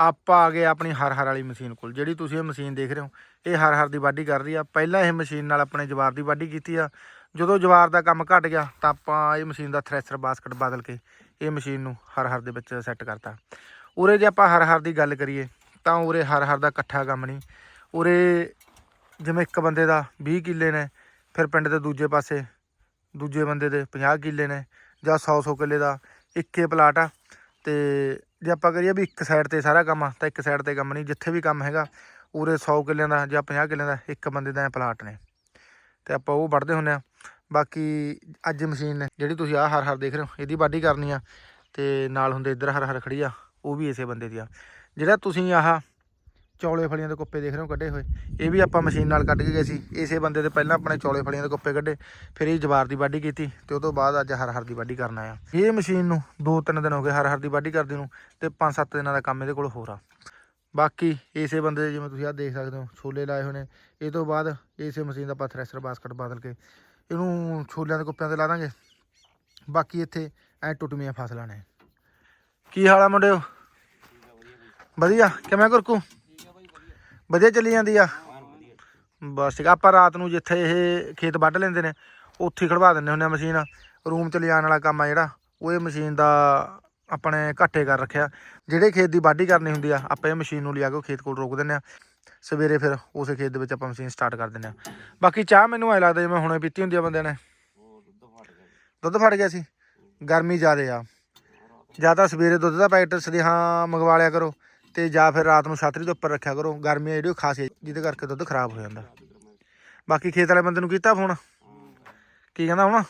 ਆਪਾਂ ਆ ਗਏ ਆਪਣੀ ਹਰ ਹਰ ਵਾਲੀ ਮਸ਼ੀਨ ਕੋਲ। ਜਿਹੜੀ ਤੁਸੀਂ ਇਹ ਮਸ਼ੀਨ ਦੇਖ ਰਹੇ ਹੋ, ਇਹ ਹਰ ਹਰ ਦੀ ਵਾਢੀ ਕਰ ਰਹੀ ਆ। ਪਹਿਲਾਂ ਇਹ ਮਸ਼ੀਨ ਨਾਲ ਆਪਣੇ ਜਵਾਰ ਦੀ ਵਾਢੀ ਕੀਤੀ ਆ। ਜਦੋਂ ਜਵਾਰ ਦਾ ਕੰਮ ਘਟ ਗਿਆ, ਤਾਂ ਆਪਾਂ ਇਹ ਮਸ਼ੀਨ ਦਾ ਥ੍ਰੈਸ਼ਰ, ਬਾਸਕਟ ਬਦਲ ਕੇ ਇਹ ਮਸ਼ੀਨ ਨੂੰ ਹਰ ਹਰ ਦੇ ਵਿੱਚ ਸੈੱਟ ਕਰਤਾ। ਉਰੇ ਜੇ ਆਪਾਂ ਹਰ ਹਰ ਦੀ ਗੱਲ ਕਰੀਏ, ਤਾਂ ਉਰੇ ਹਰ ਹਰ ਦਾ ਇਕੱਠਾ ਕੰਮ ਨਹੀਂ। ਉਰੇ ਜਿਵੇਂ ਇੱਕ ਬੰਦੇ ਦਾ 20 ਕਿੱਲੇ ਨੇ, ਫਿਰ ਪਿੰਡ ਦੇ ਦੂਜੇ ਪਾਸੇ ਦੂਜੇ ਬੰਦੇ ਦੇ 50 ਕਿੱਲੇ ਨੇ, ਜਾਂ 100 100 ਕਿੱਲੇ ਦਾ ਇੱਕੇ ਪਲਾਟ ਆ। ਤੇ ਜੇ ਆਪਾਂ ਕਰੀਏ ਵੀ ਇੱਕ ਸਾਈਡ ਤੇ ਸਾਰਾ ਕੰਮ ਆ, ਤਾਂ ਇੱਕ ਸਾਈਡ ਤੇ ਕੰਮ ਨਹੀਂ, ਜਿੱਥੇ ਵੀ ਕੰਮ ਹੈਗਾ, ਉਰੇ 100 ਕਿੱਲਿਆਂ ਦਾ ਜਾਂ 50 ਕਿੱਲਿਆਂ ਦਾ ਇੱਕ ਬੰਦੇ ਦਾ ਪਲਾਟ ਨੇ। ਤੇ ਆਪਾਂ ਉਹ ਵੱਢਦੇ ਹੁੰਨੇ ਆ। ਬਾਕੀ ਅੱਜ ਮਸ਼ੀਨ ਨੇ, ਜਿਹੜੀ ਤੁਸੀਂ ਆਹ ਹਰ ਹਰ ਦੇਖ ਰਹੇ ਹੋ, ਇਹਦੀ ਵਾਢੀ ਕਰਨੀ ਆ, ਤੇ ਨਾਲ ਹੁੰਦੇ ਇੱਧਰ ਹਰ ਹਰ ਖੜੀ ਆ, ਉਹ ਵੀ ਇਸੇ ਬੰਦੇ ਦੀ ਆ। ਜਿਹੜਾ ਤੁਸੀਂ ਆਹ ਚੌਲੇ ਫਲੀਆਂ ਦੇ ਕੁੱਪੇ ਦੇਖ ਰਹੇ ਹੋ ਕੱਢੇ ਹੋਏ। ਇਹ ਵੀ ਆਪਾਂ ਮਸ਼ੀਨ ਨਾਲ ਕੱਢ ਕੇ ਗਏ ਸੀ। ਇਸੇ ਬੰਦੇ ਦੇ ਪਹਿਲਾਂ ਆਪਣੇ ਚੌਲੇ ਫਲੀਆਂ ਦੇ ਕੁੱਪੇ ਕੱਢੇ, ਫਿਰ ਇਹ ਜਵਾਰ ਦੀ ਵਾਢੀ ਕੀਤੀ ਤੇ ਉਹ ਤੋਂ ਬਾਅਦ ਅੱਜ ਹਰ ਹਰ ਦੀ ਵਾਢੀ ਕਰਨ ਆਇਆ ਇਹ ਮਸ਼ੀਨ ਨੂੰ 2-3 ਦਿਨ ਹੋ ਗਏ ਹਰ ਹਰ ਦੀ ਵਾਢੀ ਕਰਦੇ ਨੂੰ ਤੇ 5-7 ਦਿਨਾਂ ਦਾ ਕੰਮ ਇਹਦੇ ਕੋਲ ਹੋਰ ਆ। ਬਾਕੀ ਇਸੇ ਬੰਦੇ ਦੇ ਜਿਵੇਂ ਤੁਸੀਂ ਆਹ ਦੇਖ ਸਕਦੇ ਹੋ, ਛੋਲੇ ਲਾਏ ਹੋਏ ਨੇ। ਇਹ ਤੋਂ ਬਾਅਦ ਇਸੇ ਮਸ਼ੀਨ ਦਾ ਆਪਾਂ ਥ੍ਰੈਸ਼ਰ ਬਾਸਕਟ ਬਦਲ ਕੇ ਇਹਨੂੰ ਛੋਲਿਆਂ ਦੇ ਕੁੱਪਿਆਂ ਤੇ ਲਾ ਦਾਂਗੇ। ਬਾਕੀ ਇੱਥੇ ਐ ਟੁੱਟਵੀਆਂ ਫਸਲਾਂ ਨੇ। ਕੀ ਹਾਲ ਆ ਮੁੰਡਿਓ? ਵਧੀਆ। ਕਿਵੇਂ ਗੁਰਕੂ? ਵਧੀਆ ਚੱਲੀ ਜਾਂਦੀ ਆ? ਬਸ ਠੀਕ ਆਪਾਂ ਰਾਤ ਨੂੰ ਜਿੱਥੇ ਇਹ ਖੇਤ ਵੱਢ ਲੈਂਦੇ ਨੇ, ਉੱਥੇ ਹੀ ਖੜਵਾ ਦਿੰਦੇ ਹੁੰਦੇ ਆ ਮਸ਼ੀਨ। ਰੂਮ ਚ ਲਿਜਾਣ ਵਾਲਾ ਕੰਮ ਆ ਜਿਹੜਾ, ਉਹ ਇਹ ਮਸ਼ੀਨ ਦਾ ਆਪਣੇ ਘਾਟੇ ਕਰ ਰੱਖਿਆ। ਜਿਹੜੇ ਖੇਤ ਦੀ ਵਾਢੀ ਕਰਨੀ ਹੁੰਦੀ ਆ, ਆਪਾਂ ਇਹ ਮਸ਼ੀਨ ਨੂੰ ਲਿਆ ਕੇ ਖੇਤ ਕੋਲ ਰੋਕ ਦਿੰਦੇ ਆ। ਸਵੇਰੇ ਫਿਰ ਉਸੇ ਖੇਤ ਦੇ ਵਿੱਚ ਆਪਾਂ ਮਸ਼ੀਨ ਸਟਾਰਟ ਕਰ ਦਿੰਦੇ ਆ। ਬਾਕੀ ਚਾਹ ਮੈਨੂੰ ਐ ਲੱਗਦਾ ਜਿਵੇਂ ਹੁਣੇ ਪੀਤੀ ਹੁੰਦੀ ਆ ਬੰਦਿਆਂ ਨੇ। ਦੁੱਧ ਫੜ ਗਿਆ ਸੀ। ਗਰਮੀ ਜ਼ਿਆਦੇ ਆ। ਜਾਂ ਤਾਂ ਸਵੇਰੇ ਦੁੱਧ ਦਾ ਪੈਕਟ ਸਦੇਹਾ ਮੰਗਵਾ ਲਿਆ ਕਰੋ। ਤੇ ਜਾਂ ਫਿਰ ਰਾਤ ਨੂੰ ਛਾਤਰੀ ਦੇ ਉੱਪਰ ਰੱਖਿਆ ਕਰੋ ਗਰਮੀ ਜਿਹੜੀ ਉਹ ਖਾਸੀ ਹੈ, ਜਿਹਦੇ ਕਰਕੇ ਦੁੱਧ ਖਰਾਬ ਹੋ ਜਾਂਦਾ। ਬਾਕੀ ਖੇਤ ਵਾਲੇ ਬੰਦੇ ਨੂੰ ਕੀਤਾ ਫੋਨ ਕੀ ਕਹਿੰਦਾ ਹੁਣ?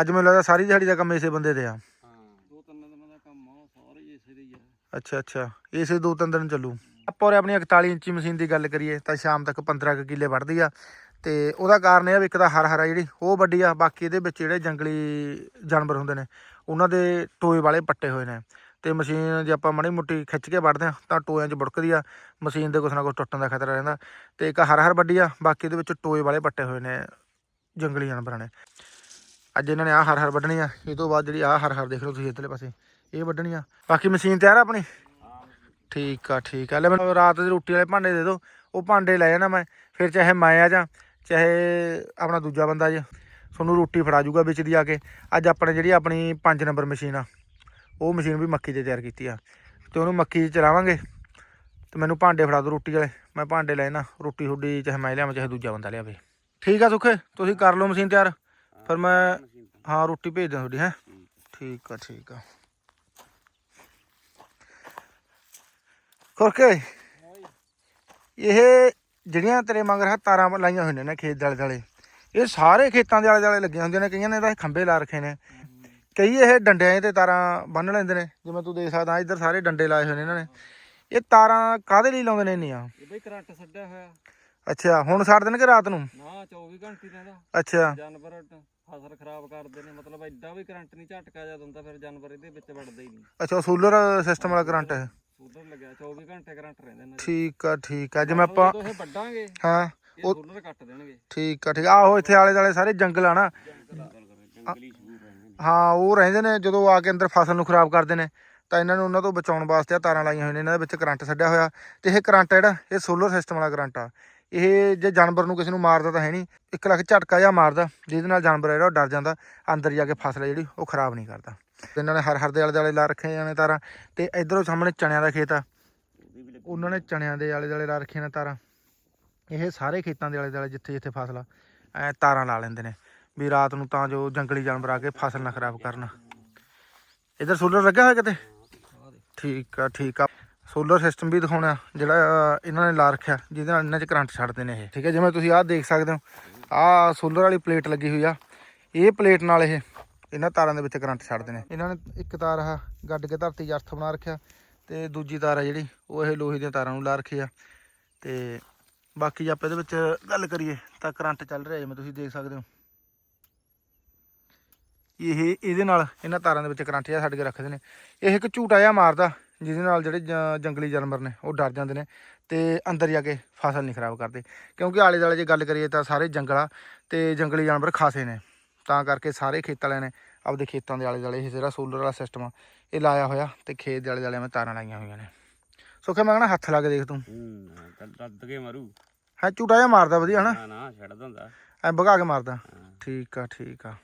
ਅੱਜ ਮੈਨੂੰ ਲੱਗਦਾ ਸਾਰੀ ਦਿਹਾੜੀ ਦਾ ਕੰਮ ਇਸੇ ਬੰਦੇ ਤੇ ਆ। ਅੱਛਾ ਅੱਛਾ। ਇਸੇ ਦੋ ਤਿੰਨ ਦਿਨ ਚੱਲੂ। ਆਪਾਂ ਉਰੇ ਆਪਣੀ 41 ਇੰਚੀ ਮਸ਼ੀਨ ਦੀ ਗੱਲ ਕਰੀਏ ਤਾਂ ਸ਼ਾਮ ਤੱਕ 15 ਕੁ ਕਿੱਲੇ ਵੱਢਦੀ ਆ। ਤੇ ਉਹਦਾ ਕਾਰਨ ਇਹ ਆ ਵੀ ਇੱਕ ਤਾਂ ਹਰ ਹਰਾ ਜਿਹੜੀ ਉਹ ਵੱਡੀ ਆ। ਬਾਕੀ ਇਹਦੇ ਵਿੱਚ ਜਿਹੜੇ ਜੰਗਲੀ ਜਾਨਵਰ ਹੁੰਦੇ ਨੇ ਉਹਨਾਂ ਦੇ ਟੋਏ ਵਾਲੇ ਪੱਟੇ ਹੋਏ ਨੇ। ਤੇ ਮਸ਼ੀਨ ਜੇ ਆਪਾਂ ਮਾੜੀ ਮੁੱਟੀ ਖਿੱਚ ਕੇ ਵੱਢਦੇ ਆ ਤਾਂ ਟੋਇਆਂ 'ਚ ਬੁੜਕਦੀ ਆ, ਮਸ਼ੀਨ ਦੇ ਕੁਛ ਨਾ ਕੁਛ ਟੁੱਟਣ ਦਾ ਖਤਰਾ ਰਹਿੰਦਾ। ਤੇ ਇੱਕ ਹਰ ਹਰ ਵੱਡੀ ਆ, ਬਾਕੀ ਇਹਦੇ ਵਿੱਚ ਟੋਏ ਵਾਲੇ ਪੱਟੇ ਹੋਏ ਨੇ, ਜੰਗਲੀ ਜਾਨਵਰਾਂ ਨੇ। ਅੱਜ ਇਹਨਾਂ ਨੇ ਆਹ ਹਰ ਹਰ ਵੱਢਣੀ ਆ, ਇਹ ਤੋਂ ਬਾਅਦ ਜਿਹੜੀ ਆਹ ਹਰ ਹਰ ਦੇਖ ਲਓ ਤੁਸੀਂ ਇੱਧਰਲੇ ਪਾਸੇ, ਇਹ ਵੱਢਣੀ ਆ। ਬਾਕੀ ਮਸ਼ੀਨ ਤਿਆਰ ਆ ਆਪਣੀ? ਠੀਕ ਆ ਠੀਕ ਆ। ਲੈ ਮੈਨੂੰ ਰਾਤ ਦੀ ਰੋਟੀ ਵਾਲੇ ਭਾਂਡੇ ਦੇ ਦਿਓ, ਉਹ ਭਾਂਡੇ ਲੈ ਜਾਣਾ ਮੈਂ, ਫਿਰ ਚਾਹੇ ਮੈਂ ਆ ਜਾ, ਚਾਹੇ ਆਪਣਾ ਦੂਜਾ ਬੰਦਾ ਜੇ, ਤੁਹਾਨੂੰ ਰੋਟੀ ਫੜਾ ਜੂਗਾ ਵਿੱਚ ਦੀ ਆ ਕੇ। ਅੱਜ ਆਪਣੇ ਜਿਹੜੀ ਆਪਣੀ 5 ਨੰਬਰ ਮਸ਼ੀਨ ਆ ਉਹ ਮਸ਼ੀਨ ਵੀ ਮੱਕੀ 'ਤੇ ਤਿਆਰ ਕੀਤੀ ਆ। ਤੇ ਉਹਨੂੰ ਮੱਕੀ 'ਚ ਚਲਾਵਾਂਗੇ। ਤੇ ਮੈਨੂੰ ਭਾਂਡੇ ਫੜਾ ਦਿਓ ਰੋਟੀ ਵਾਲੇ। ਮੈਂ ਭਾਂਡੇ ਲੈਣਾ ਰੋਟੀ ਤੁਹਾਡੀ ਚਾਹੇ ਮੈਂ ਲਿਆਵਾਂ, ਚਾਹੇ ਦੂਜਾ ਬੰਦਾ ਲਿਆਵੇ। ਠੀਕ ਆ ਸੁਖੇ? ਤੁਸੀਂ ਕਰ ਲਓ ਮਸ਼ੀਨ ਤਿਆਰ। ਫਿਰ ਮੈਂ ਹਾਂ, ਰੋਟੀ ਭੇਜ ਦਿਆਂ ਤੁਹਾਡੀ, ਹੈ। ਠੀਕ ਆ ਠੀਕ ਆ। ਖੁਰਕੇ। ਇਹ ਜਿਹੜੀਆਂ ਤੇਰੇ ਮਗਰ ਹੈ ਤਾਰਾਂ ਲਾਈਆਂ ਹੋਈਆਂ ਨੇ ਖੇਤ ਦੇ ਆਲੇ ਦੁਆਲੇ ਇਹ ਸਾਰੇ ਖੇਤਾਂ ਦੇ ਆਲੇ ਦੁਆਲੇ ਲੱਗੀਆਂ ਹੁੰਦੀਆਂ ਨੇ। ਕਈਆਂ ਨੇ ਤਾਂ ਖੰਭੇ ਲਾ ਰੱਖੇ ਨੇ। ਕਈ ਇਹ ਡੰਡਿਆਂ ਤੇ ਤਾਰਾਂ ਬੰਨ ਲੈਂਦੇ ਨੇ ਜਿਵੇਂ ਤੂੰ ਦੇਖ ਸਕਦਾ ਇੱਧਰ ਸਾਰੇ ਡੰਡੇ ਲਾਏ ਹੋਏ ਨੇ ਇਹਨਾਂ ਨੇ। ਇਹ ਤਾਰਾਂ ਕਾਹਦੇ ਲਈ ਲਾਉਂਦੇ ਨੇ ਇੰਨੀਆਂ? ਇਹ ਬਈ ਕਰੰਟ ਛੱਡਿਆ ਹੋਇਆ। ਅੱਛਾ ਹੁਣ ਛੱਡ ਦੇਣਗੇ ਰਾਤ ਨੂੰ? ਨਾ 24 ਘੰਟੇ ਰਹਿੰਦਾ ਅੱਛਾ। ਜਾਨਵਰ ਫਸਲ ਖਰਾਬ ਕਰਦੇ ਨੇ ਮਤਲਬ ਐਡਾ ਵੀ ਕਰੰਟ ਨਹੀਂ ਝਟਕਾ ਜਾ ਦਿੰਦਾ ਫਿਰ ਜਾਨਵਰ ਇਹਦੇ ਵਿੱਚ ਵੜਦੇ ਹੀ ਨਹੀਂ। ਅੱਛਾ ਸੋਲਰ ਸਿਸਟਮ ਵਾਲਾ ਕਰੰਟ ਹੈ। ਸੋਲਰ ਲੱਗਿਆ 24 ਘੰਟੇ ਕਰੰਟ ਰਹਿੰਦੇ ਨੇ ਠੀਕ ਆ ਠੀਕ ਆ। ਜਿਵੇਂ ਆਪਾਂ ਜਦੋਂ ਇਹ ਵੱਡਾਂਗੇ ਹਾਂ ਇਹ ਸੋਲਰ ਕੱਟ ਦੇਣਗੇ। ਠੀਕ ਆ ਠੀਕ ਆ। ਆਹੋ ਇੱਥੇ ਆਲੇ ਦੁਆਲੇ ਸਾਰੇ ਜੰਗਲ ਆ ਨਾ। ਹਾਂ, ਉਹ ਰਹਿੰਦੇ ਨੇ, ਜਦੋਂ ਆ ਕੇ ਅੰਦਰ ਫਸਲ ਨੂੰ ਖਰਾਬ ਕਰਦੇ ਨੇ, ਤਾਂ ਇਹਨਾਂ ਨੂੰ ਉਹਨਾਂ ਤੋਂ ਬਚਾਉਣ ਵਾਸਤੇ ਆ ਤਾਰਾਂ ਲਾਈਆਂ ਹੋਈਆਂ ਨੇ, ਇਹਨਾਂ ਦੇ ਵਿੱਚ ਕਰੰਟ ਛੱਡਿਆ ਹੋਇਆ। ਤੇ ਇਹ ਕਰੰਟ ਜਿਹੜਾ, ਇਹ ਸੋਲਰ ਸਿਸਟਮ ਵਾਲਾ ਕਰੰਟ ਆ। ਇਹ ਜੇ ਜਾਨਵਰ ਨੂੰ ਕਿਸੇ ਨੂੰ ਮਾਰਦਾ ਤਾਂ ਹੈ ਨਹੀਂ, ਇੱਕ ਲੱਖ ਝਟਕਾ ਜਾਂ ਮਾਰਦਾ, ਜਿਹਦੇ ਨਾਲ ਜਾਨਵਰ ਆ ਜਿਹੜਾ, ਉਹ ਡਰ ਜਾਂਦਾ, ਅੰਦਰ ਜਾ ਕੇ ਫਸਲ ਆ ਜਿਹੜੀ, ਉਹ ਖਰਾਬ ਨਹੀਂ ਕਰਦਾ। ਤੇ ਇਹਨਾਂ ਨੇ ਹਰ ਹਰ ਦੇ ਆਲੇ ਦੁਆਲੇ ਲਾ ਰੱਖੇ ਜਾਣੇ ਤਾਰਾਂ, ਤੇ ਇਧਰੋਂ ਸਾਹਮਣੇ ਚਣਿਆਂ ਦਾ ਖੇਤ ਆ। ਉਹਨਾਂ ਨੇ ਚਣਿਆਂ ਦੇ ਆਲੇ ਦੁਆਲੇ ਲਾ ਰੱਖੀਆਂ ਨੇ ਤਾਰਾਂ। ਇਹ ਸਾਰੇ ਖੇਤਾਂ ਦੇ ਆਲੇ ਦੁਆਲੇ, ਜਿੱਥੇ ਜਿੱਥੇ ਫਸਲ ਐ ਤਾਰਾਂ ਲਾ ਲੈਂਦੇ ਨੇ। ਵੀ ਰਾਤ ਨੂੰ ਤਾਂ ਜੋ ਜੰਗਲੀ ਜਾਨਵਰ ਆ ਕੇ ਫਸਲ ਨਾ ਖਰਾਬ ਕਰਨ। ਇਧਰ ਸੋਲਰ ਲੱਗਾ ਹੋਇਆ ਕਿਤੇ? ਠੀਕ ਆ ਠੀਕ ਆ। ਸੋਲਰ ਸਿਸਟਮ ਵੀ ਦਿਖਾਉਣਾ, ਜਿਹੜਾ ਇਹਨਾਂ ਨੇ ਲਾ ਰੱਖਿਆ, ਜਿਹਦੇ ਨਾਲ ਇਹਨਾਂ 'ਚ ਕਰੰਟ ਛੱਡਦੇ ਨੇ ਇਹ। ਠੀਕ ਹੈ, ਜਿਵੇਂ ਤੁਸੀਂ ਆਹ ਦੇਖ ਸਕਦੇ ਹੋ, ਆਹ ਸੋਲਰ ਵਾਲੀ ਪਲੇਟ ਲੱਗੀ ਹੋਈ ਆ। ਇਹ ਪਲੇਟ ਨਾਲ ਇਹ, ਇਹਨਾਂ ਤਾਰਾਂ ਦੇ ਵਿੱਚ ਕਰੰਟ ਛੱਡਦੇ ਨੇ। ਇਹਨਾਂ ਨੇ ਇੱਕ ਤਾਰ ਆ ਗੱਡ ਕੇ ਧਰਤੀ 'ਚ ਅਰਥ ਬਣਾ ਰੱਖਿਆ ਤੇ ਦੂਜੀ ਤਾਰ ਆ ਜਿਹੜੀ, ਉਹ ਇਹ ਲੋਹੇ ਦੀਆਂ ਤਾਰਾਂ ਨੂੰ ਲਾ ਰੱਖੀ ਆ। ਤੇ ਬਾਕੀ ਜੇ ਆਪਾਂ ਇਹਦੇ ਵਿੱਚ ਗੱਲ ਕਰੀਏ, ਤਾਂ ਕਰੰਟ ਚੱਲ ਰਿਹਾ, ਜਿਵੇਂ ਤੁਸੀਂ ਦੇਖ ਸਕਦੇ ਹੋ। ਇਹ ਇਹਦੇ ਨਾਲ ਇਹਨਾਂ ਤਾਰਾਂ ਦੇ ਵਿੱਚ ਕਰੰਟ ਜਿਹਾ ਛੱਡ ਕੇ ਰੱਖਦੇ ਨੇ। ਇਹ ਇੱਕ ਝੂਟਾ ਜਿਹਾ ਮਾਰਦਾ ਜਿਹਦੇ ਨਾਲ ਜਿਹੜੇ ਜੰਗਲੀ ਜਾਨਵਰ ਨੇ ਉਹ ਡਰ ਜਾਂਦੇ ਨੇ ਤੇ ਅੰਦਰ ਜਾ ਕੇ ਫਸਲ ਨਹੀਂ ਖਰਾਬ ਕਰਦੇ। ਕਿਉਂਕਿ ਆਲੇ ਦੁਆਲੇ ਜੇ ਗੱਲ ਕਰੀਏ ਤਾਂ ਸਾਰੇ ਜੰਗਲ ਤੇ ਜੰਗਲੀ ਜਾਨਵਰ ਖਾਸੇ ਨੇ। ਤਾਂ ਕਰਕੇ ਸਾਰੇ ਖੇਤ ਵਾਲਿਆਂ ਨੇ ਆਪਦੇ ਖੇਤਾਂ ਦੇ ਆਲੇ ਦੁਆਲੇ ਇਹ ਜਿਹੜਾ ਸੋਲਰ ਵਾਲਾ ਸਿਸਟਮ ਆ ਇਹ ਲਾਇਆ ਹੋਇਆ ਤੇ ਖੇਤ ਦੇ ਆਲੇ ਦੁਆਲੇ ਮੈਂ ਤਾਰਾਂ ਲਾਈਆਂ ਹੋਈਆਂ ਨੇ। ਸੁੱਖੇ ਮੈਂ ਕਹਣਾ ਹੱਥ ਲਾ ਕੇ ਦੇਖ ਤੂੰ। ਹੂੰ ਦੱਦ ਕੇ ਮਰੂ। ਹੈ ਝੂਟਾ ਜਿਹਾ ਮਾਰਦਾ ਵਧੀਆ ਹਨਾ? ਨਾ ਨਾ ਛੱਡ ਦਿੰਦਾ ਐ ਭਗਾ ਕੇ ਮਾਰਦਾ। ਠੀਕ ਆ ਠੀਕ ਆ।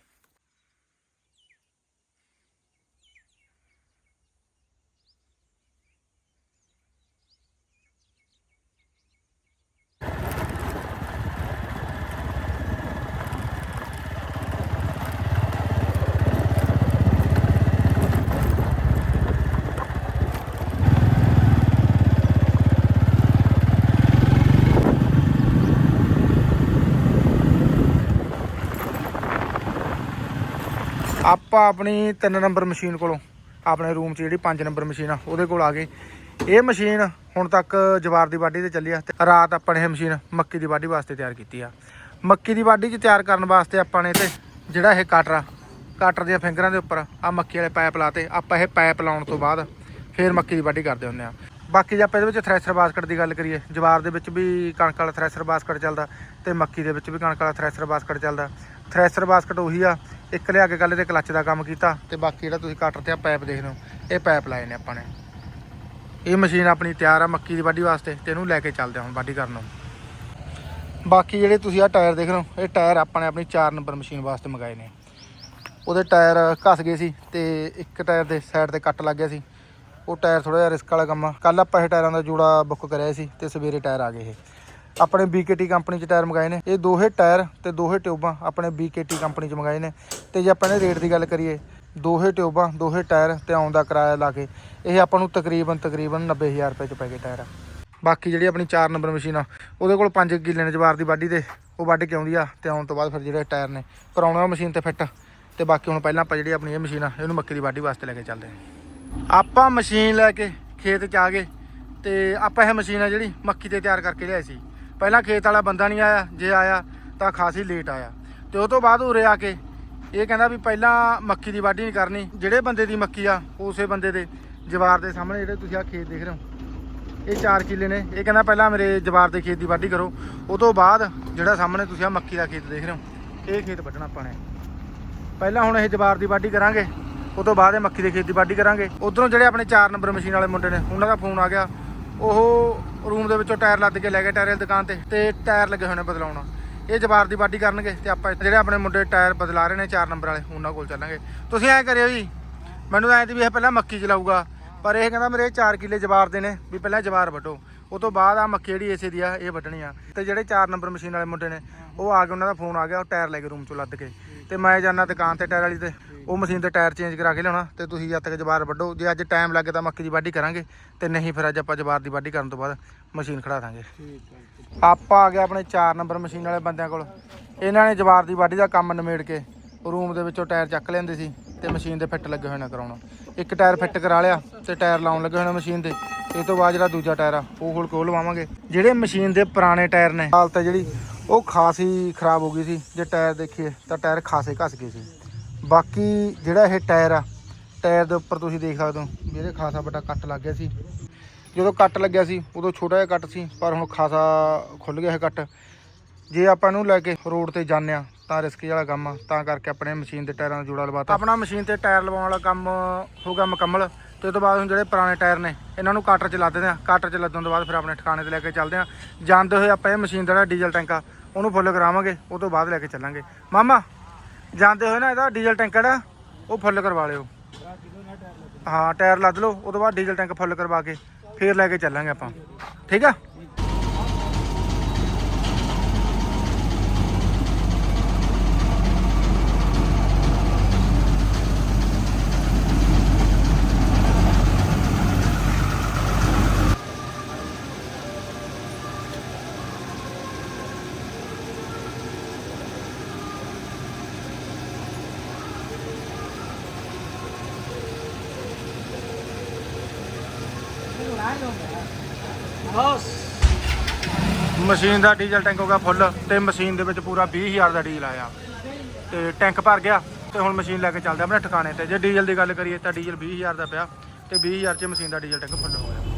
ਆਪਾਂ ਆਪਣੀ 3 ਨੰਬਰ ਮਸ਼ੀਨ ਕੋਲੋਂ, ਆਪਣੇ ਰੂਮ 'ਚ ਜਿਹੜੀ 5 ਨੰਬਰ ਮਸ਼ੀਨ ਆ, ਉਹਦੇ ਕੋਲ ਆ ਗਏ। ਇਹ ਮਸ਼ੀਨ ਹੁਣ ਤੱਕ ਜਵਾਰ ਦੀ ਵਾਢੀ ਤੇ ਚੱਲੀ ਆ, ਤੇ ਰਾਤ ਆਪਾਂ ਨੇ ਇਹ ਮਸ਼ੀਨ ਮੱਕੀ ਦੀ ਵਾਢੀ ਵਾਸਤੇ ਤਿਆਰ ਕੀਤੀ ਆ। ਮੱਕੀ ਦੀ ਵਾਢੀ 'ਚ ਤਿਆਰ ਕਰਨ ਵਾਸਤੇ ਆਪਾਂ ਨੇ ਤੇ ਜਿਹੜਾ ਇਹ ਕਾਟਰ ਆ ਕਾਟਰ ਦੀਆਂ ਫਿੰਗਰਾਂ ਦੇ ਉੱਪਰ ਆ ਮੱਕੀ ਵਾਲੇ ਪਾਈਪ ਲਾਤੇ, ਆਪਾਂ ਇਹ ਪਾਈਪ ਲਾਉਣ ਤੋਂ ਬਾਅਦ ਫਿਰ ਮੱਕੀ ਦੀ ਵਾਢੀ ਕਰਦੇ ਹੁੰਦੇ ਆ। ਬਾਕੀ ਜੇ ਆਪਾਂ ਇਹਦੇ ਵਿੱਚ ਥ੍ਰੈਸ਼ਰ ਬਾਸਕਟ ਦੀ ਗੱਲ ਕਰੀਏ, ਜਵਾਰ ਦੇ ਵਿੱਚ ਵੀ ਕਣਕ ਵਾਲਾ ਥ੍ਰੈਸ਼ਰ ਬਾਸਕਟ ਚੱਲਦਾ, ਤੇ ਮੱਕੀ ਦੇ ਵਿੱਚ ਵੀ ਕਣਕ ਵਾਲਾ ਥ੍ਰੈਸ਼ਰ ਬਾਸਕਟ ਚੱਲਦਾ। ਥ੍ਰੈਸ਼ਰ ਬਾਸਕਟ ਉਹੀ ਆ ਇੱਕ ਲਿਆ ਕੇ ਕੱਲ ਤੇ ਕਲੱਚ ਦਾ ਕੰਮ ਕੀਤਾ ਤੇ ਬਾਕੀ ਜਿਹੜਾ ਤੁਸੀਂ ਕਟਰ ਤੇ ਆ ਪਾਈਪ ਦੇਖ ਰਹੇ ਇਹ ਪਾਈਪ ਲਾਏ ਨੇ ਆਪਾਂ ਨੇ। ਇਹ ਮਸ਼ੀਨ ਆਪਣੀ ਤਿਆਰ ਆ ਮੱਕੀ ਦੀ ਵਾਢੀ ਵਾਸਤੇ ਤੇ ਇਹਨੂੰ ਲੈ ਕੇ ਚੱਲਦੇ ਹਾਂ ਹੁਣ ਵਾਢੀ ਕਰਨ ਨੂੰ। ਬਾਕੀ ਜਿਹੜੇ ਤੁਸੀਂ ਆ ਟਾਇਰ ਦੇਖ ਰਹੇ ਇਹ ਟਾਇਰ ਆਪਾਂ ਨੇ ਆਪਣੀ 4 ਨੰਬਰ ਮਸ਼ੀਨ ਵਾਸਤੇ ਮੰਗਾਏ ਨੇ। ਉਹਦੇ ਟਾਇਰ ਘਸ ਗਏ ਸੀ ਤੇ ਇੱਕ ਟਾਇਰ ਦੇ ਸਾਈਡ ਤੇ ਕੱਟ ਲੱਗ ਗਿਆ ਸੀ। ਉਹ ਟਾਇਰ ਥੋੜਾ ਜਿਹਾ ਰਿਸਕ ਵਾਲਾ ਕੰਮ ਆ। ਕੱਲ ਆਪਾਂ ਇਹ ਟਾਇਰਾਂ ਦਾ ਜੋੜਾ ਬੁੱਕ ਕਰਿਆ ਸੀ ਤੇ ਸਵੇਰੇ ਟਾਇਰ ਆ ਗਏ ਇਹ। ਆਪਣੇ BKT ਕੰਪਨੀ ਚ ਟਾਇਰ ਮੰਗਾਏ ਨੇ। ਇਹ ਦੋਹੇ ਟਾਇਰ ਤੇ ਦੋਹੇ ਟਿਊਬਾਂ ਆਪਣੇ BKT ਕੰਪਨੀ ਚ ਮੰਗਾਏ ਨੇ। ਤੇ ਜੇ ਆਪਾਂ ਨੇ ਰੇਟ ਦੀ ਗੱਲ ਕਰੀਏ, ਦੋਹੇ ਟਿਊਬਾਂ, ਦੋਹੇ ਟਾਇਰ ਤੇ ਆਉਣ ਦਾ ਕਿਰਾਇਆ ਲਾ ਕੇ, ਇਹ ਆਪਾਂ ਨੂੰ ਤਕਰੀਬਨ ਤਕਰੀਬਨ 90000 ਰੁਪਏ ਚ ਪੈ ਗਏ ਟਾਇਰ ਬਾਕੀ ਜਿਹੜੀ ਆਪਣੀ 4 ਨੰਬਰ ਮਸ਼ੀਨ ਆ, ਉਹਦੇ ਕੋਲ 5 ਕਿੱਲੇ ਨੇ ਜਵਾਰ ਦੀ ਵਾਢੀ ਦੇ ਉਹ ਵੱਢ ਕੇ ਆਉਂਦੀ ਆ ਤੇ ਆਉਣ ਤੋਂ ਬਾਅਦ ਫਿਰ ਜਿਹੜੇ ਟਾਇਰ ਨੇ, ਕਰਾਉਣਾ ਮਸ਼ੀਨ ਤੇ ਫਿੱਟ ਤੇ ਬਾਕੀ ਹੁਣ ਪਹਿਲਾਂ ਆਪਾਂ ਜਿਹੜੀ ਆਪਣੀ ਇਹ ਮਸ਼ੀਨ ਆ, ਇਹਨੂੰ ਮੱਕੀ ਦੀ ਵਾਢੀ ਵਾਸਤੇ ਲੈ ਕੇ ਚੱਲਦੇ ਹਾਂ। ਆਪਾਂ ਮਸ਼ੀਨ ਲੈ ਕੇ ਖੇਤ ਚ ਆ ਗਏ, ਤੇ ਆਪਾਂ ਇਹ ਮਸ਼ੀਨ ਆ ਜਿਹੜੀ ਮੱਕੀ ਤੇ ਤਿਆਰ ਕਰਕੇ ਲਿਆਏ ਸੀ। ਪਹਿਲਾਂ ਖੇਤ ਵਾਲਾ ਬੰਦਾ ਨਹੀਂ ਆਇਆ, ਜੇ ਆਇਆ ਤਾਂ ਖਾਸੀ ਲੇਟ ਆਇਆ। ਤੇ ਉਹ ਤੋਂ ਬਾਅਦ ਉਰੇ ਆ ਕੇ ਇਹ ਕਹਿੰਦਾ ਵੀ ਪਹਿਲਾਂ ਮੱਕੀ ਦੀ ਵਾਢੀ ਨਹੀਂ ਕਰਨੀ, ਜਿਹੜੇ ਬੰਦੇ ਦੀ ਮੱਕੀ ਆ, ਉਸੇ ਬੰਦੇ ਦੇ ਜਵਾਰ ਦੇ ਸਾਹਮਣੇ ਜਿਹੜੇ ਤੁਸੀਂ ਆ ਖੇਤ ਦੇਖ ਰਹੇ ਹੋ। ਇਹ 4 ਕਿੱਲੇ ਨੇ। ਇਹ ਕਹਿੰਦਾ ਪਹਿਲਾਂ ਮੇਰੇ ਜਵਾਰ ਦੇ ਖੇਤ ਦੀ ਵਾਢੀ ਕਰੋ। ਉਹ ਤੋਂ ਬਾਅਦ ਜਿਹੜਾ ਸਾਹਮਣੇ ਤੁਸੀਂ ਆ ਮੱਕੀ ਦਾ ਖੇਤ ਦੇਖ ਰਹੇ ਹੋ, ਇਹ ਖੇਤ ਵੱਢਣਾ ਆਪਾਂ ਨੇ। ਪਹਿਲਾਂ ਹੁਣ ਇਹ ਜਵਾਰ ਦੀ ਵਾਢੀ ਕਰਾਂਗੇ, ਉਹ ਤੋਂ ਬਾਅਦ ਇਹ ਮੱਕੀ ਦੇ ਖੇਤ ਦੀ ਵਾਢੀ ਕਰਾਂਗੇ। ਉਧਰੋਂ ਜਿਹੜੇ ਆਪਣੇ 4 ਨੰਬਰ ਮਸ਼ੀਨ ਵਾਲੇ ਮੁੰਡੇ ਨੇ, ਉਹਨਾਂ ਦਾ ਫੋਨ ਆ ਗਿਆ। ਉਹ ਰੂਮ ਦੇ ਵਿੱਚੋਂ ਟਾਇਰ ਲੱਦ ਕੇ ਲੈ ਗਏ ਟਾਇਰ ਵਾਲੀ ਦੁਕਾਨ ਤੇ ਤੇ ਟਾਇਰ ਲੱਗੇ ਹੋਏ ਨੇ ਬਦਲਾਉਣਾ। ਇਹ ਜਵਾਰ ਦੀ ਵਾਢੀ ਕਰਨਗੇ ਤੇ ਆਪਾਂ ਜਿਹੜੇ ਆਪਣੇ ਮੁੰਡੇ ਟਾਇਰ ਬਦਲਾ ਰਹੇ ਨੇ 4 ਨੰਬਰ ਵਾਲੇ, ਉਹਨਾਂ ਕੋਲ ਚੱਲਾਂਗੇ। ਤੁਸੀਂ ਐਂ ਕਰਿਓ ਜੀ, ਮੈਨੂੰ ਐਂ ਦੀ ਵੀ ਇਹ ਪਹਿਲਾਂ ਮੱਕੀ ਚਲਾਊਗਾ, ਪਰ ਇਹ ਕਹਿੰਦਾ ਮੇਰੇ 4 ਕਿੱਲੇ ਜਵਾਰ ਦੇ ਨੇ ਵੀ ਪਹਿਲਾਂ ਜਵਾਰ ਵੱਢੋ। ਉਹ ਤੋਂ ਬਾਅਦ ਆ ਮੱਕੀ ਜਿਹੜੀ ਇਸੇ ਦੀ ਆ, ਇਹ ਵੱਢਣੀ ਆ। ਤੇ ਜਿਹੜੇ 4 ਨੰਬਰ ਮਸ਼ੀਨ ਵਾਲੇ ਮੁੰਡੇ ਨੇ, ਉਹ ਆ ਕੇ ਉਹਨਾਂ ਦਾ ਫੋਨ ਆ ਗਿਆ, ਉਹ ਟਾਇਰ ਲੈ ਕੇ ਰੂਮ ਚੋਂ ਲੱਦ ਕੇ। ਤੇ ਮੈਂ ਜਾਣਾ ਦੁਕਾਨ ਤੇ ਟਾਇਰ ਵਾਲੀ ਤੇ। ਉਹ ਮਸ਼ੀਨ ਤੇ ਟਾਇਰ ਚੇਂਜ ਕਰਾ ਕੇ ਲਿਆਉਣਾ ਤੇ ਤੁਸੀਂ ਜਦ ਤੱਕ ਜਵਾਰ ਵੱਢੋ, ਜੇ ਅੱਜ ਟਾਈਮ ਲੱਗੇ ਤਾਂ ਮੱਕੀ ਦੀ ਵਾਢੀ ਕਰਾਂਗੇ ਤੇ ਨਹੀਂ ਫਿਰ ਅੱਜ ਆਪਾਂ ਜਵਾਰ ਦੀ ਵਾਢੀ ਕਰਨ ਤੋਂ ਬਾਅਦ ਮਸ਼ੀਨ ਖੜਾ ਦਾਂਗੇ। ਆਪਾਂ ਆ ਗਏ ਆਪਣੇ 4 ਨੰਬਰ ਮਸ਼ੀਨ ਵਾਲੇ ਬੰਦਿਆਂ ਕੋਲ। ਇਹਨਾਂ ਨੇ ਜਵਾਰ ਦੀ ਵਾਢੀ ਦਾ ਕੰਮ ਨਿਮੇੜ ਕੇ ਰੂਮ ਦੇ ਵਿੱਚੋਂ ਟਾਇਰ ਚੱਕ ਲੈਂਦੇ ਸੀ ਤੇ ਮਸ਼ੀਨ ਦੇ ਫਿੱਟ ਲੱਗੇ ਹੋਏ ਨੇ ਕਰਾਉਣਾ। ਇੱਕ ਟਾਇਰ ਫਿੱਟ ਕਰਾ ਲਿਆ ਤੇ ਟਾਇਰ ਲਾਉਣ ਲੱਗੇ ਹੋਏ ਨੇ ਮਸ਼ੀਨ ਤੇ ਇਹ ਤੋਂ ਬਾਅਦ ਜਿਹੜਾ ਦੂਜਾ ਟਾਇਰ ਆ, ਉਹ ਖੋਲ ਕੇ ਉਹ ਲਵਾਵਾਂਗੇ। ਜਿਹੜੇ ਮਸ਼ੀਨ ਦੇ ਪੁਰਾਣੇ ਟਾਇਰ ਨੇ, ਹਾਲਤ ਹੈ ਜਿਹੜੀ, ਉਹ ਖਾਸੀ ਖਰਾਬ ਹੋ ਗਈ ਸੀ। ਜੇ ਟਾਇਰ ਦੇਖੀਏ ਤਾਂ ਟਾਇਰ ਖਾਸੇ ਘਸ ਗਏ ਸੀ। ਬਾਕੀ ਜਿਹੜਾ ਇਹ ਟਾਇਰ ਆ, ਟਾਇਰ ਦੇ ਉੱਪਰ ਤੁਸੀਂ ਦੇਖ ਸਕਦੇ ਹੋ, ਵੀ ਇਹਦੇ ਖਾਸਾ ਵੱਡਾ ਕੱਟ ਲੱਗ ਗਿਆ ਸੀ। ਜਦੋਂ ਕੱਟ ਲੱਗਿਆ ਸੀ, ਉਦੋਂ ਛੋਟਾ ਜਿਹਾ ਕੱਟ ਸੀ, ਪਰ ਹੁਣ ਖਾਸਾ ਖੁੱਲ ਗਿਆ ਇਹ ਕੱਟ। ਜੇ ਆਪਾਂ ਇਹਨੂੰ ਲੈ ਕੇ ਰੋਡ ਤੇ ਜਾਂਦੇ ਆ ਤਾਂ ਰਿਸਕੀ ਵਾਲਾ ਕੰਮ ਆ, ਤਾਂ ਕਰਕੇ ਆਪਣੇ ਮਸ਼ੀਨ ਦੇ ਟਾਇਰਾਂ ਦਾ ਜੋੜਾ ਲਵਾਤਾ। ਆਪਣਾ ਮਸ਼ੀਨ ਤੇ ਟਾਇਰ ਲਵਾਉਣ ਵਾਲਾ ਕੰਮ ਹੋ ਗਿਆ ਮੁਕੰਮਲ। ਤੇ ਉਹ ਤੋਂ ਬਾਅਦ ਹੁਣ ਜਿਹੜੇ ਪੁਰਾਣੇ ਟਾਇਰ ਨੇ, ਇਹਨਾਂ ਨੂੰ ਕਾਟਰ 'ਚ ਲਾ ਦਿੰਦੇ ਆ ਕਾਟਰ 'ਚ ਲੱਦਣ ਤੋਂ ਬਾਅਦ ਫਿਰ ਆਪਣੇ ਠਿਕਾਣੇ ਤੇ ਲੈ ਕੇ ਚੱਲਦੇ ਆ ਜਾਂਦੇ ਹੋਏ ਆਪਾਂ ਇਹ ਮਸ਼ੀਨ ਦਾ ਡੀਜ਼ਲ ਟੈਂਕ ਆ, ਉਹਨੂੰ ਫੁੱਲ ਕਰਾਵਾਂਗੇ, ਉਹ ਤੋਂ ਬਾਅਦ ਲੈ ਕੇ ਚੱਲਾਂਗੇ। ਮਾਮਾ ਜਾਂਦੇ ਹੋਏ ਨਾ ਇਹਦਾ ਡੀਜ਼ਲ ਟੈਂਕ ਜਿਹੜਾ ਉਹ ਫੁੱਲ ਕਰਵਾ ਲਿਓ। ਹਾਂ, ਟਾਇਰ ਲੱਦ ਲਓ ਉਹ ਤੋਂ ਬਾਅਦ ਡੀਜ਼ਲ ਟੈਂਕ ਫੁੱਲ ਕਰਵਾ ਕੇ ਫੇਰ ਲੈ ਕੇ ਚੱਲਾਂਗੇ ਆਪਾਂ। ਠੀਕ ਆ? ਮਸ਼ੀਨ ਦਾ ਡੀਜ਼ਲ ਟੈਂਕ ਹੋ ਗਿਆ ਫੁੱਲ ਤੇ ਮਸ਼ੀਨ ਦੇ ਵਿੱਚ ਪੂਰਾ 20000 ਦਾ ਡੀਜ਼ਲ ਆਇਆ। ਤੇ ਟੈਂਕ ਭਰ ਗਿਆ ਤੇ ਹੁਣ ਮਸ਼ੀਨ ਲੈ ਕੇ ਚੱਲਦੇ ਆਪਣੇ ਠਿਕਾਣੇ ਤੇ। ਜੇ ਡੀਜ਼ਲ ਦੀ ਗੱਲ ਕਰੀਏ ਤਾਂ ਡੀਜ਼ਲ 20000 ਦਾ ਪਿਆ ਤੇ 20000 ਚ ਮਸ਼ੀਨ ਦਾ ਡੀਜ਼ਲ ਟੈਂਕ ਫੁੱਲ ਹੋ ਗਿਆ।